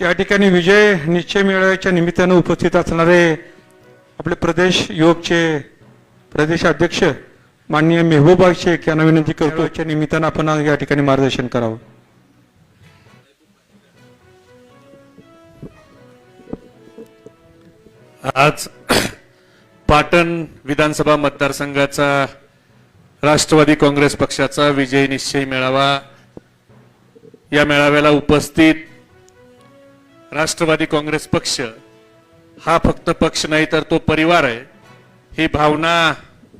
या ठिकाणी विजय निश्चय मेळाव्याच्या निमित्तानं उपस्थित असणारे आपले प्रदेश युवकचे प्रदेश अध्यक्ष माननीय मेहबूबा शेख यांना विनंती करतो याच्या निमित्तानं आपण या ठिकाणी मार्गदर्शन करावं. आज पाटण विधानसभा मतदारसंघाचा राष्ट्रवादी काँग्रेस पक्षाचा विजय निश्चय मेळावा. या मेळाव्याला उपस्थित राष्ट्रवादी काँग्रेस पक्ष हा फक्त पक्ष नाही तर तो परिवार आहे. ही भावना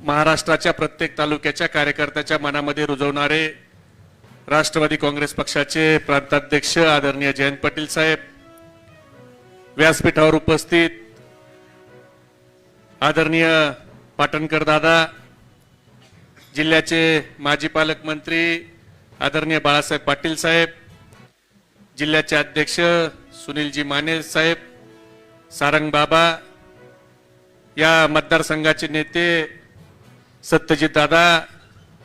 महाराष्ट्राच्या प्रत्येक तालुक्याच्या कार्यकर्त्याच्या मनामध्ये रुजवणारे राष्ट्रवादी काँग्रेस पक्षाचे प्रांताध्यक्ष आदरणीय जयंत पाटील साहेब व्यासपीठावर उपस्थित आदरणीय पाटणकर दादा जिल्ह्याचे माजी पालकमंत्री आदरणीय बाळासाहेब पाटील साहेब जिल्ह्याचे अध्यक्ष सुनीलजी माने साहेब सारंग बाबा या मतदारसंघाचे नेते सत्यजित दादा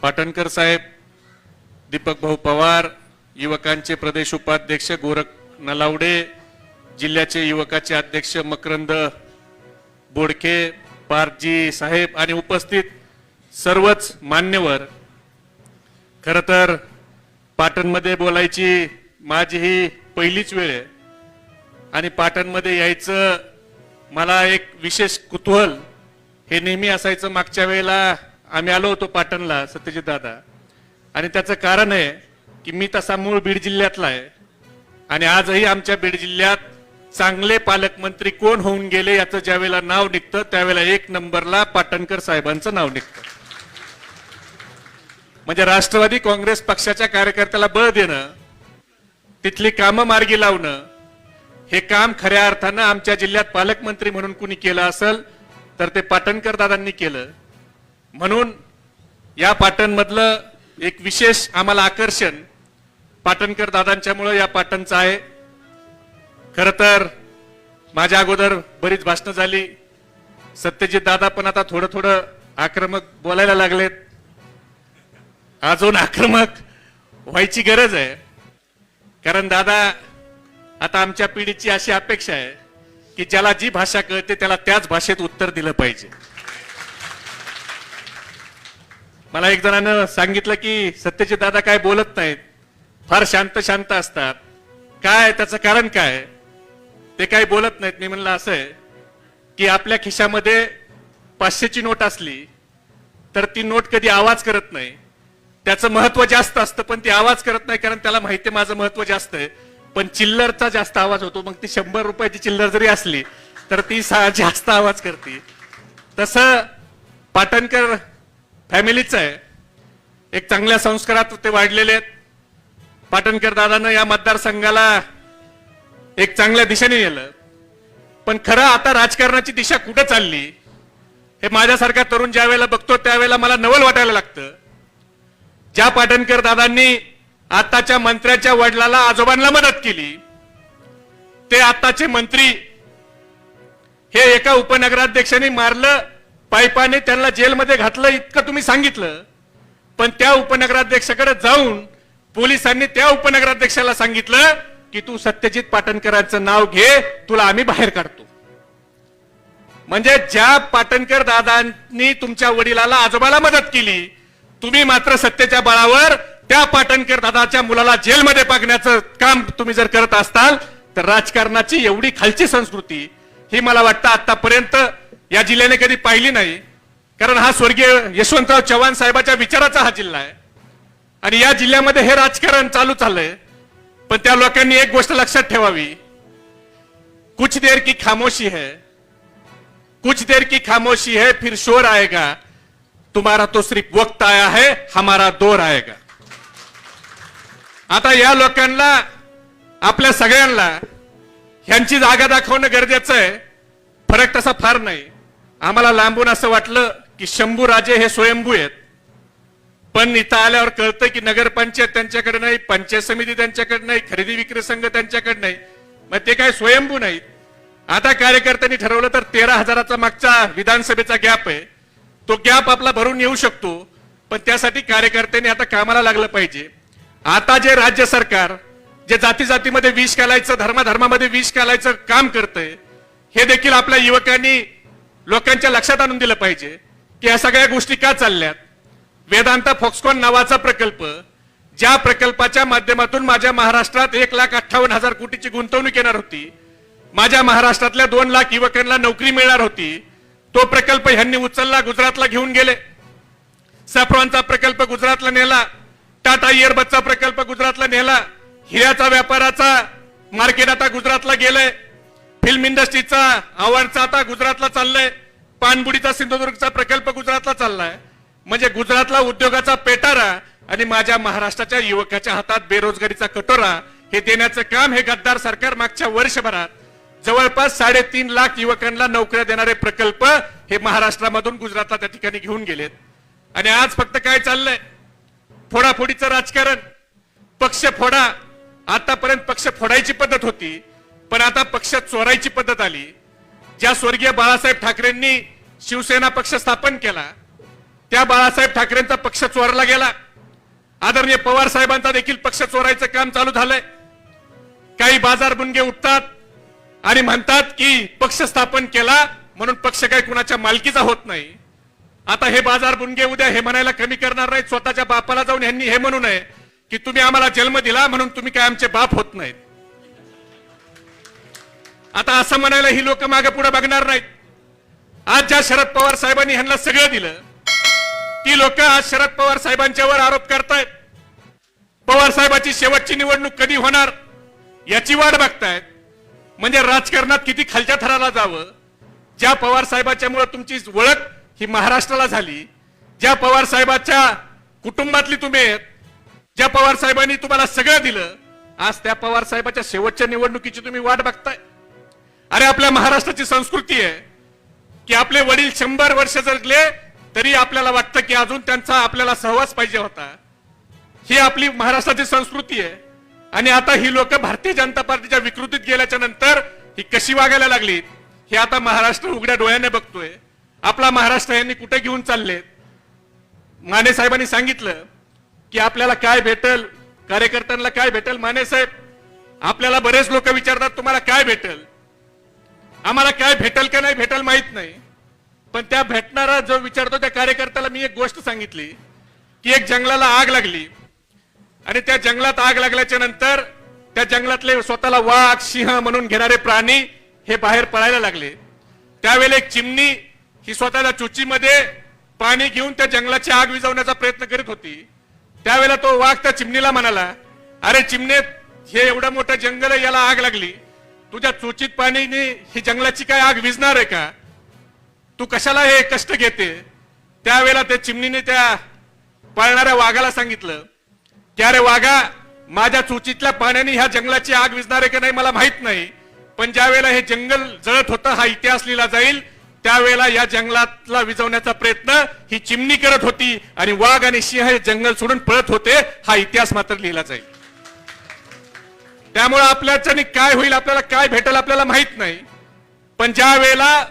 पाटणकर साहेब दीपक भाऊ पवार युवकांचे प्रदेश उपाध्यक्ष गोरख नलावडे जिल्ह्याचे युवकाचे अध्यक्ष मकरंद बोडके पारजी साहेब आणि उपस्थित सर्वच मान्यवर खरं तर पाटणमध्ये बोलायची माझी ही पहिलीच वेळ आहे. आणि पाटणमध्ये यायचं मला एक विशेष कुतूहल. हे नेहमी असायचं मागच्या वेळेला. आम्ही आलो होतो पाटणला सत्यजित दादा. आणि त्याचं कारण आहे की मी तसा मूळ बीड जिल्ह्यातला आहे. आणि आजही आमच्या बीड जिल्ह्यात चांगले पालकमंत्री कोण होऊन गेले याचं ज्यावेळेला नाव निघतं त्यावेळेला एक नंबरला पाटणकर साहेबांचं नाव निघतं. म्हणजे राष्ट्रवादी काँग्रेस पक्षाच्या कार्यकर्त्याला बळ देणं तिथली कामं मार्गी लावणं हे काम खऱ्या अर्थानं आमच्या जिल्ह्यात पालकमंत्री म्हणून कुणी केलं असेल तर ते पाटणकर दादांनी केलं. म्हणून या पाटणमधलं एक विशेष आम्हाला आकर्षण पाटणकर दादांच्यामुळं या पाटणचं आहे. खर तर माझ्या अगोदर बरीच भाषणं झाली. सत्यजित दादा पण आता थोडं थोडं आक्रमक बोलायला लागलेत. अजून आक्रमक व्हायची गरज आहे. कारण दादा आता आमच्या पिढीची अशी अपेक्षा आहे की ज्याला जी भाषा कळते त्याला त्याच भाषेत उत्तर दिलं पाहिजे. मला एक जणानं सांगितलं की सत्यजित दादा काय बोलत नाहीत फार शांत शांत असतात. काय त्याचं कारण काय ते काही बोलत नाहीत. मी म्हणलं असं आहे की आपल्या खिशामध्ये पाचशेची नोट असली तर ती नोट कधी आवाज करत नाही. त्याचं महत्त्व जास्त असतं पण ती आवाज करत नाही कारण त्याला माहिती आहे माझं महत्त्व जास्त आहे. पण चिल्लरचा जास्त आवाज होतो. मग ती शंभर रुपयाची चिल्लर जरी असली तर ती सा- जास्त आवाज करते. तसं पाटणकर फॅमिलीचं आहे. एक चांगल्या संस्कारात ते वाढलेले आहेत. पाटणकर दादानं या मतदारसंघाला एक चांगल्या दिशेने नेलं. पण खरं आता राजकारणाची दिशा कुठं चालली हे माझ्यासारखा तरुण ज्या वेळेला बघतो त्यावेळेला मला नवल वाटायला लागतं. ज्या पाटणकर दादांनी आताच्या मंत्र्याच्या वडिलाला आजोबांना मदत केली. ते आताचे मंत्री. हे एका उपनगराध्यक्षाने मारलं पायपाने त्यांना जेलमध्ये घातलं इतकं तुम्ही सांगितलं. पण त्या उपनगराध्यक्षाकडे जाऊन पोलिसांनी त्या उपनगराध्यक्षाला सांगितलं की तू सत्यजित पाटणकरांचं नाव घे तुला आम्ही बाहेर काढतो. म्हणजे ज्या पाटणकर दादांनी तुमच्या वडिलाला आजोबाला मदत केली तुम्ही मात्र सत्तेच्या बळावर त्या पाटणकर दादाच्या मुलाला जेलमध्ये पाकण्याचं काम तुम्ही जर करत असताल तर राजकारणाची एवढी खालची संस्कृती ही मला वाटतं आतापर्यंत या जिल्ह्याने कधी पाहिली नाही. कारण हा स्वर्गीय यशवंतराव चव्हाण साहेबाच्या विचाराचा हा जिल्हा आहे. आणि या जिल्ह्यामध्ये हे राजकारण चालू चाललंय पण त्या लोकांनी एक गोष्ट लक्षात ठेवावी. कुछ देर की खामोशी है. कुछ देर की खामोशी है फिर शोर आएगा. तुम्हारा तो सिर्फ वक्त आया है हमारा दौर आएगा. आता या लोकांना आपल्या सगळ्यांना ह्यांची जागा दाखवणं गरजेचं आहे. फरक तसा फार नाही. आम्हाला लांबून असं वाटलं की शंभू राजे हे स्वयंभू आहेत. पण इथं आल्यावर कळतं की नगरपंचायत त्यांच्याकडे नाही पंचायत समिती त्यांच्याकडे नाही खरेदी विक्री संघ त्यांच्याकडे नाही. मग ते काय स्वयंभू नाहीत. आता कार्यकर्त्यांनी ठरवलं तर तेरा हजाराचा मागचा विधानसभेचा गॅप आहे. तो गॅप आपला भरून येऊ शकतो पण त्यासाठी कार्यकर्त्यांनी आता कामाला लागलं पाहिजे. आता जे राज्य सरकार जे जाती जातीमध्ये विष घालायचं धर्माधर्मामध्ये विष घालायचं काम करतंय हे देखील आपल्या युवकांनी लोकांच्या लक्षात आणून दिलं पाहिजे की या सगळ्या गोष्टी का चालल्यात? वेदांत फॉक्सकॉन नावाचा प्रकल्प ज्या प्रकल्पाच्या माध्यमातून माझ्या महाराष्ट्रात एक लाख अठ्ठावन्न हजार कोटीची गुंतवणूक येणार होती माझ्या महाराष्ट्रातल्या दोन लाख युवकांना नोकरी मिळणार होती तो प्रकल्प ह्यांनी उचलला गुजरातला घेऊन गेले. सॅफ्रॉनचा प्रकल्प गुजरातला नेला टाटा इयरबसचा प्रकल्प गुजरातला नेला. हिऱ्याचा व्यापाराचा मार्केट आता गुजरातला गेलंय. फिल्म इंडस्ट्रीचा आव्हानचा आता गुजरातला चाललंय. पाणबुडीचा सिंधुदुर्गचा प्रकल्प गुजरातला चाललाय. म्हणजे गुजरातला उद्योगाचा पेटारा आणि माझ्या महाराष्ट्राच्या युवकाच्या हातात बेरोजगारीचा कटोरा हे देण्याचं काम हे गद्दार सरकार मागच्या वर्षभरात जवळपास साडेतीन लाख युवकांना नोकऱ्या देणारे प्रकल्प हे महाराष्ट्रामधून गुजरातला त्या ठिकाणी घेऊन गेलेत. आणि आज फक्त काय चाललंय? फोडाफोडीचं राजकारण. पक्ष फोडा. आतापर्यंत पक्ष फोडायची पद्धत होती पण आता पक्ष चोरायची पद्धत आली. ज्या स्वर्गीय बाळासाहेब ठाकरेंनी शिवसेना पक्ष स्थापन केला त्या बाळासाहेब ठाकरेंचा पक्ष चोरला गेला. आदरणीय पवार साहेबांचा देखील पक्ष चोरायचं काम चालू झालंय. काही बाजार बुनगे उठतात आणि म्हणतात की पक्ष स्थापन केला म्हणून पक्ष काही कुणाच्या मालकीचा होत नाही. आता हे बाजार बुनगे उद्या हे म्हणायला कमी करणार नाहीत. स्वतःच्या बापाला जाऊन यांनी हे म्हणू नये की तुम्ही आम्हाला जन्म दिला म्हणून तुम्ही काय आमचे बाप होत नाहीत. आता असं म्हणायला ही लोक मागे पुढे बघणार नाहीत. आज ज्या शरद पवार साहेबांनी ह्यांना सगळं दिलं ती लोक आज शरद पवार साहेबांच्यावर आरोप करतायत. पवार साहेबाची शेवटची निवडणूक कधी होणार याची वाट बघतायत. म्हणजे राजकारणात किती खालच्या थराला जावं ज्या पवार साहेबाच्यामुळे तुमची ओळख ही महाराष्ट्राला झाली. ज्या पवार साहेबाच्या कुटुंबातली तुम्ही आहेत ज्या पवार साहेबांनी तुम्हाला सगळं दिलं आज त्या पवार साहेबाच्या शेवटच्या निवडणुकीची तुम्ही वाट बघताय. अरे आपल्या महाराष्ट्राची संस्कृती आहे की आपले वडील शंभर वर्ष जगले तरी आपल्याला वाटतं की अजून त्यांचा आपल्याला सहवास पाहिजे होता. ही आपली महाराष्ट्राची संस्कृती आहे. आणि आता ही लोक भारतीय जनता पार्टीच्या विकृतीत गेल्याच्यानंतर ही कशी वागायला लागली हे आता महाराष्ट्र उघड्या डोळ्याने बघतोय. आपला महाराष्ट्र यांनी कुठे घेऊन चालले? माने साहेबांनी सांगितलं की आपल्याला काय भेटल? कार्यकर्त्यांना काय भेटल? माने साहेब आपल्याला बरेच लोक विचारतात तुम्हाला काय भेटल? आम्हाला काय भेटल का नाही भेटल माहीत नाही. पण त्या भेटणारा जो विचारतो त्या कार्यकर्त्याला मी एक गोष्ट सांगितली की एक जंगलाला आग लागली. आणि त्या जंगलात आग लागल्याच्या नंतर त्या जंगलातले स्वतःला वाघ सिंह म्हणून घेणारे प्राणी हे बाहेर पळायला लागले. त्यावेळेला एक चिमणी ही स्वतःच्या चुचीमध्ये पाणी घेऊन त्या जंगलाची आग विझवण्याचा प्रयत्न करीत होती. त्यावेळेला तो वाघ त्या चिमणीला म्हणाला अरे चिमणे हे एवढं मोठं जंगल आहे याला आग लागली. तुझ्या चुचीत पाणीने ही जंगलाची काय आग विजणार आहे का? तू कशाला हे कष्ट घेते? त्यावेळेला त्या चिमणीने त्या पाळणाऱ्या वाघाला सांगितलं की अरे वाघा माझ्या चुचीतल्या पाण्याने ह्या जंगलाची आग विझणार आहे का नाही मला माहीत नाही. पण ज्या वेळेला हे जंगल जळत होतं हा इतिहास लिहिला जाईल त्यावेळेला या जंगलातला विझवण्याचा प्रयत्न ही चिमणी करत होती आणि वाघ आणि सिंह हे जंगल सोडून पळत होते हा इतिहास मात्र लिहिला जाईल. त्यामुळे आपल्याच्यानी काय होईल आपल्याला काय भेटेल आपल्याला माहीत नाही. पण ज्या वेळेला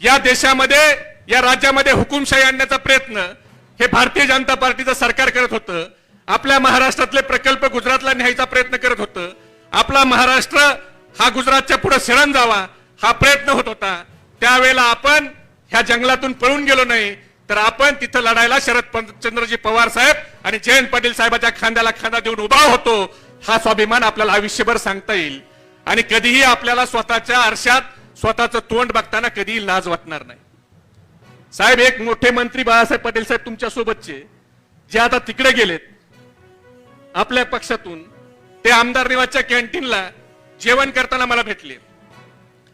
या देशामध्ये या राज्यामध्ये हुकुमशाही आणण्याचा प्रयत्न हे भारतीय जनता पार्टीचं सरकार करत होतं आपल्या महाराष्ट्रातले प्रकल्प गुजरातला न्यायचा प्रयत्न करत होतं आपला महाराष्ट्र हा गुजरातच्या पुढे शरण जावा हा प्रयत्न होत होता. त्यावेळेला आपण ह्या जंगलातून पळून गेलो नाही तर आपण तिथं लढायला शरद चंद्रजी पवार साहेब आणि जयंत पाटील साहेबाच्या खांद्याला खांदा देऊन उभा होतो हा स्वाभिमान आपल्याला आयुष्यभर सांगता येईल. आणि कधीही आपल्याला स्वतःच्या आरशात स्वतःचं तोंड बघताना कधीही लाज वाटणार नाही. साहेब एक मोठे मंत्री बाळासाहेब पाटील साहेब तुमच्या सोबतचे जे आता तिकडे गेलेत आपल्या पक्षातून ते आमदार निवासच्या कॅन्टीनला जेवण करताना मला भेटले.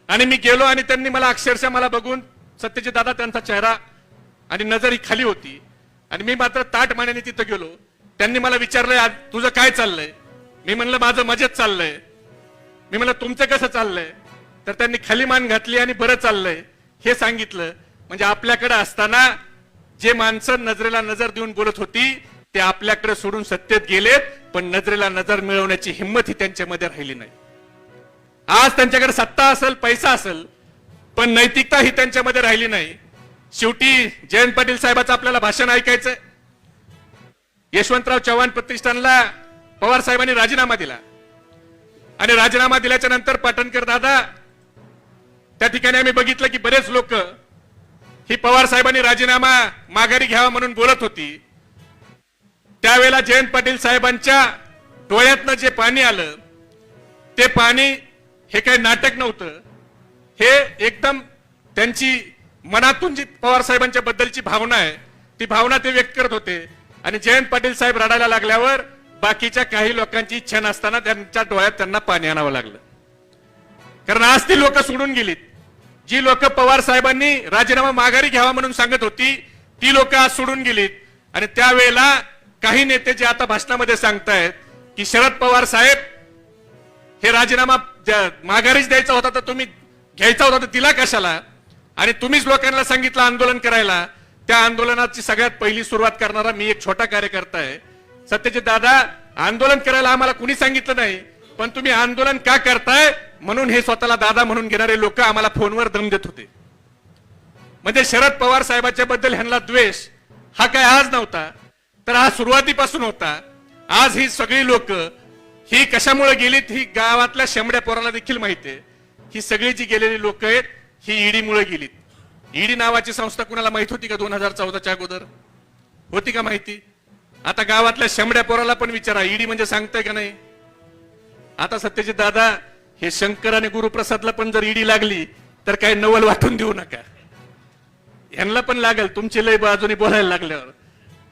आणि मी गेलो आणि त्यांनी मला अक्षरशः मला बघून सत्यजित दादा त्यांचा चेहरा आणि नजर ही खाली होती. आणि मी मात्र ताट मानेने तिथं गेलो. त्यांनी मला विचारलंय "आज तुझं काय चाललंय? मी म्हणलं माझं मजेत चाललंय. मी म्हणलं तुमचं कसं चाललंय? तर त्यांनी खाली मान घातली आणि बरं चाललंय. हे सांगितलं. म्हणजे आपल्याकडे असताना जे माणसं नजरेला नजर देऊन बोलत होती ते आपल्याकडे सोडून सत्तेत गेलेत पण नजरेला नजर मिळवण्याची हिंमत ही त्यांच्यामध्ये राहिली नाही. आज त्यांच्याकडे सत्ता असेल पैसा असेल पण नैतिकता ही त्यांच्यामध्ये राहिली नाही. शेवटी जयंत पाटील साहेबाचं आपल्याला भाषण ऐकायचं यशवंतराव चव्हाण प्रतिष्ठानला पवार साहेबांनी राजीनामा दिला. आणि राजीनामा दिल्याच्या नंतर पाटणकर दादा त्या ठिकाणी आम्ही बघितलं की बरेच लोक ही पवार साहेबांनी राजीनामा माघारी घ्यावा म्हणून बोलत होती. त्यावेळेला जयंत पाटील साहेबांच्या डोळ्यातनं जे पाणी आलं ते पाणी हे काही नाटक नव्हतं. हे एकदम त्यांची मनातून जी पवार साहेबांच्या बद्दलची भावना आहे ती भावना ते व्यक्त करत होते. आणि जयंत पाटील साहेब रडायला लागल्यावर बाकीच्या काही लोकांची इच्छा नसताना त्यांच्या डोळ्यात त्यांना पाणी आणावं लागलं. कारण आज ती लोक सोडून गेलीत. जी लोक पवार साहेबांनी राजीनामा माघारी घ्यावा म्हणून सांगत होती ती लोक आज सोडून गेलीत. आणि त्यावेळेला काही नेते जे आता भाषणामध्ये सांगतायत की शरद पवार साहेब हे राजीनामा माघारीच द्यायचा होता तर तुम्ही घ्यायचा होता तर तिला कशाला? आणि तुम्हीच लोकांना सांगितलं आंदोलन करायला. त्या आंदोलनाची सगळ्यात पहिली सुरुवात करणारा मी एक छोटा कार्यकर्ता आहे. सत्यजित दादा आंदोलन करायला आम्हाला कुणी सांगितलं नाही पण तुम्ही आंदोलन का करताय? म्हणून हे स्वतःला दादा म्हणून घेणारे लोक आम्हाला फोनवर दम देत होते. म्हणजे शरद पवार साहेबांच्या बद्दल ह्यांना द्वेष हा काय आज नव्हता. तर हा सुरुवातीपासून होता. आज ही सगळी लोक ही कशामुळे गेलीत ही गावातल्या शेंबड्या पोरांना देखील माहिती आहे. ही सगळी जी गेलेली लोक आहेत ही ईडीमुळे गेलीत. ईडी नावाची संस्था कुणाला माहीत होती का दोन हजार चौदाच्या अगोदर? होती का माहिती? आता गावातल्या शेंबड्या पोराला पण विचारा ईडी म्हणजे सांगताय का नाही? आता सत्यजित दादा हे शंकर आणि गुरुप्रसादला पण जर ईडी लागली तर काही नवल वाटून देऊ नका. यांना पण लागेल तुमची लय बाजूने बोलायला लागल्यावर.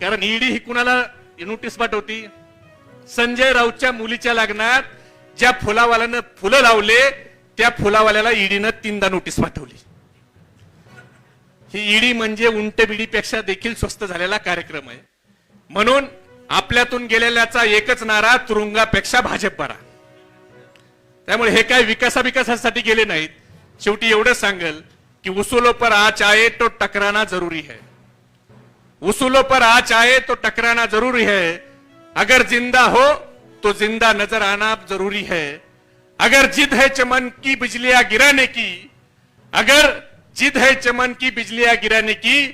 कारण ईडी ही कुणाला नोटीस पाठवती? संजय राऊतच्या मुलीच्या लग्नात ज्या फुलावाल्यानं फुलं लावले त्या फुलावाल्याला ईडीनं तीनदा नोटीस पाठवली. ही ईडी म्हणजे उंटबिडीपेक्षा देखील स्वस्त झालेला कार्यक्रम आहे. म्हणून आपल्यातून गेलेल्याचा एकच नारा तुरुंगापेक्षा भाजप बरा त्यामुळे हे काय विकासाविकासासाठी गेले नाहीत. शेवटी एवढं सांगल की उसूलो पर आच आए तो टकराना जरुरी है. उसूलों पर आच आए तो टकराना जरुरी है. अगर जिंदा हो तो जिंदा नजर आना जरूरी है। अगर जिद है चमन की बिजलियां गिराने की अगर जिद है चमन की बिजलियां गिराने की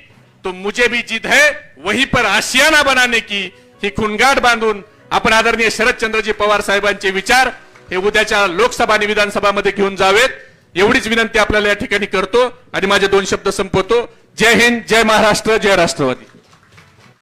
तो मुझे भी जिद है वहीं पर आशियाना बनाने की। ही खुणगाट बांधून आपण आदरणीय शरदचंद्रजी पवार साहेबांचे विचार हे उद्याच्या लोकसभा आणि विधानसभामध्ये घेऊन जावेत. एवढीच विनंती आपल्याला या ठिकाणी करतो आणि माझे दोन शब्द संपवतो. जय हिंद जय महाराष्ट्र जय राष्ट्रवादी.